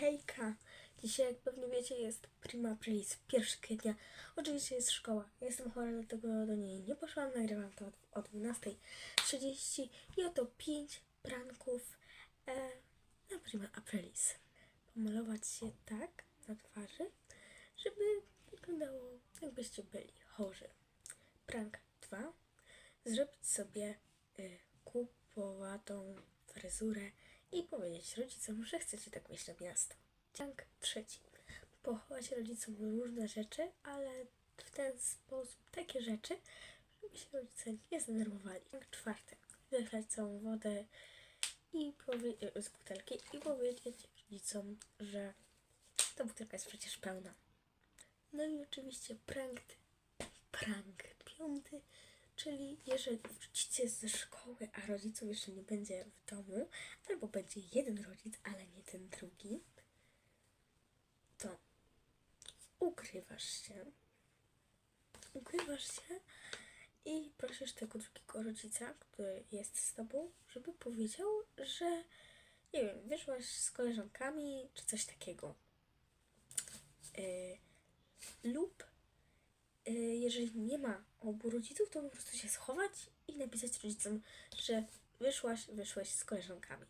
Hejka! Dzisiaj, jak pewnie wiecie, jest Prima Aprilis, 1 kwietnia. Oczywiście jest szkoła. Jestem chora, dlatego do niej nie poszłam. Nagrywam to o 12.30 i oto 5 pranków e, na Prima Aprilis. Pomalować się tak na twarzy, żeby wyglądało jakbyście byli chorzy. Prank 2. Zrobić sobie y, kupowatą fryzurę i powiedzieć rodzicom, że chcecie tak mieć na miasto. Prank trzeci. Pochować rodzicom różne rzeczy, ale w ten sposób takie rzeczy, żeby się rodzice nie zdenerwowali. Prank czwarty. Wylać całą wodę i y, z butelki i powiedzieć rodzicom, że ta butelka jest przecież pełna. No i oczywiście prank, prank piąty, czyli jeżeli wrócicie ze szkoły, a rodziców jeszcze nie będzie w domu, albo będzie jeden rodzic, ale nie ten drugi, to ukrywasz się, ukrywasz się i prosisz tego drugiego rodzica, który jest z tobą, żeby powiedział, że nie wiem, wyszłaś z koleżankami, czy coś takiego. Yy, lub jeżeli nie ma obu rodziców, to po prostu się schować i napisać rodzicom, że wyszłaś, wyszłeś z koleżankami.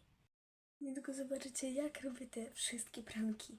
Niedługo zobaczycie, jak robię te wszystkie pranki.